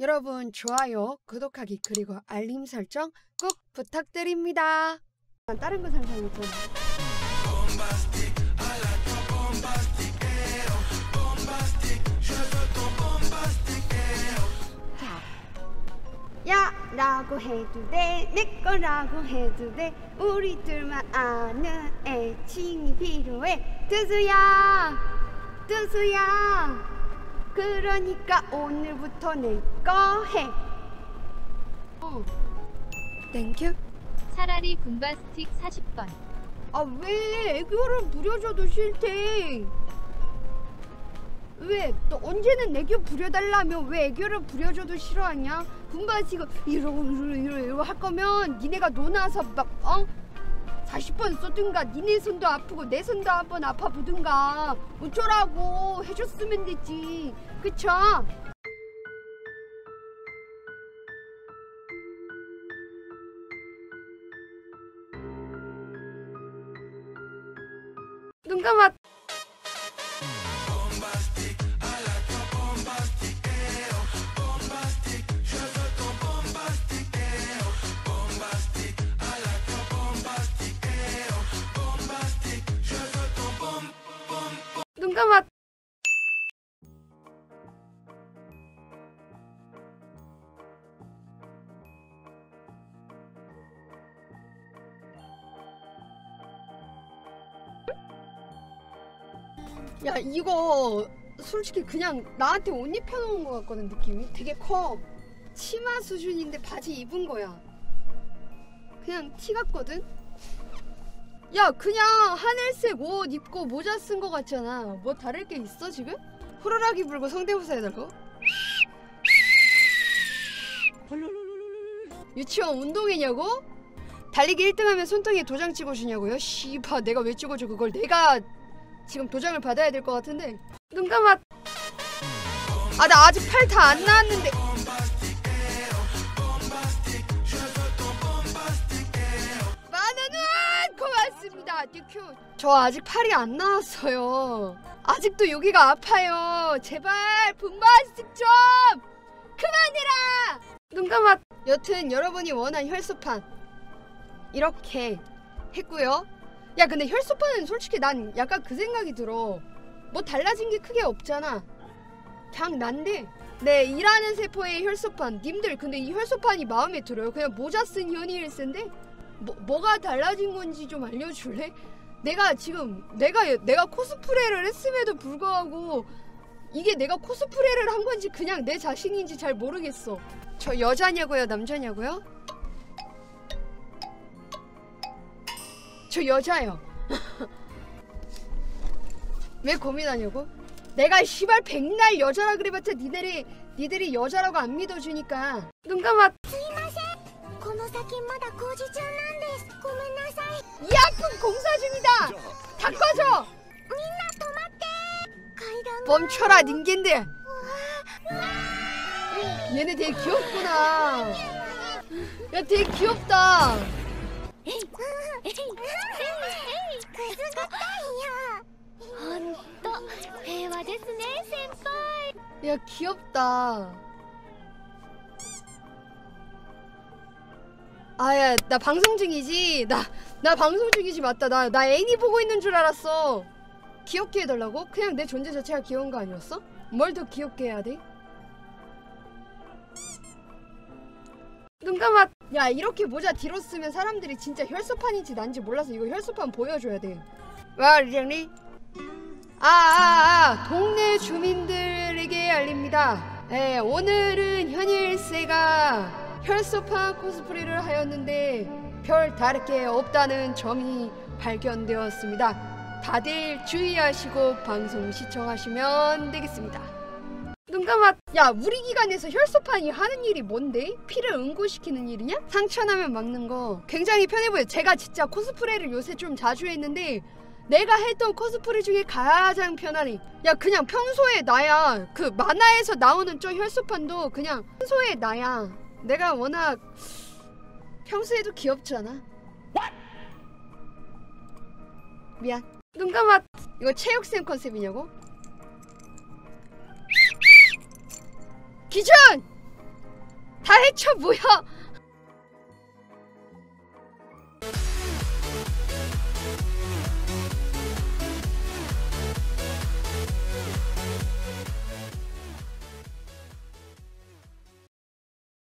여러분 좋아요, 구독하기 그리고 알림 설정 꼭 부탁드립니다. 난 다른 거. 자, 야 라고 해도 돼, 내 거라고 해도 돼, 우리 둘만 아는 애칭이 필요해. 두수야, 두수야. 그러니까 오늘부터 내거 해. 어. 땡큐. 차라리 분바스틱 40번. 아 왜 애교를 부려줘도 싫대 왜? 너 언제는 애교 부려달라며 왜 애교를 부려줘도 싫어하냐? 분바 지금 이러고 이러고 이러고 이러고 할 거면 니네가 노나서 막 어? 40번 쏘든가 니네 손도 아프고 내 손도 한번 아파 보든가. 어쩌라고 해줬으면 됐지. 그쵸? 눈 감아 눈 감아 야 이거 솔직히 그냥 나한테 옷 입혀놓은 것 같거든 느낌이. 되게 커. 치마 수준인데 바지 입은 거야. 그냥 티 같거든 야 그냥 하늘색 옷 입고 모자 쓴 거 같잖아 뭐 다를 게 있어 지금? 호루라기 불고 성대모사 해달고 유치원 운동회냐고? 달리기 1등하면 손등에 도장 찍어주냐고요? 씨바 내가 왜 찍어줘 그걸 내가 지금 도장을 받아야 될 것 같은데 눈 감아 아 나 아직 팔 다 안 나왔는데 듀큐 저 아직 팔이 안 나왔어요. 아직도 여기가 아파요. 제발 분바스틱 좀 그만해라! 눈 감아! 여튼 여러분이 원한 혈소판. 이렇게 했고요. 야 근데 혈소판은 솔직히 난 약간 그 생각이 들어. 뭐 달라진 게 크게 없잖아. 그냥 난데? 네 일하는 세포의 혈소판. 님들 근데 이 혈소판이 마음에 들어요? 그냥 모자 쓴 현이일센데 뭐, 뭐가 달라진 건지 좀 알려줄래? 내가 지금 내가 내가 코스프레를 했음에도 불구하고 이게 내가 코스프레를 한 건지 그냥 내 자신인지 잘 모르겠어 저 여자냐고요 남자냐고요? 저 여자요. 왜 고민하냐고? 내가 시발 백날 여자라 그래봤자 니들이 니들이 여자라고 안 믿어주니까 눈 감아. この先まだ工事中なんですごめんなさい 이 아픈 공사 중이다. 다 꺼져. 階段 멈춰라 닌겐들. 얘네 되게 귀엽구나. 야 되게 귀엽다. くすぐったいよほんと平和ですね先輩 야 귀엽다. 아야 나 방송 중이지. 나 나 방송 중이지 맞다. 나 나 애니 보고 있는 줄 알았어. 귀엽게 해달라고? 그냥 내 존재 자체가 귀여운 거 아니었어? 뭘 더 귀엽게 해야 돼? 눈 감아. 야 이렇게 모자 뒤로 쓰면 사람들이 진짜 혈소판인지 난지 몰라서 이거 혈소판 보여줘야 돼. 와 리장리. 아, 아, 아, 동네 주민들에게 알립니다. 예, 오늘은 현일세가 혈소판 코스프레를 하였는데 별 다를 게 없다는 점이 발견되었습니다. 다들 주의하시고 방송 시청하시면 되겠습니다. 눈 감아. 야, 우리 기관에서 혈소판이 하는 일이 뭔데? 피를 응고시키는 일이냐? 상처나면 막는 거 굉장히 편해 보여. 제가 진짜 코스프레를 요새 좀 자주 했는데 내가 했던 코스프레 중에 가장 편하니 야 그냥 평소에 나야 그 만화에서 나오는 저 혈소판도 그냥 평소에 나야 내가 워낙 평소에도 귀엽잖아? 미안. 눈 감아. 이거 체육쌤 컨셉이냐고? 기준! 다 해쳐 뭐야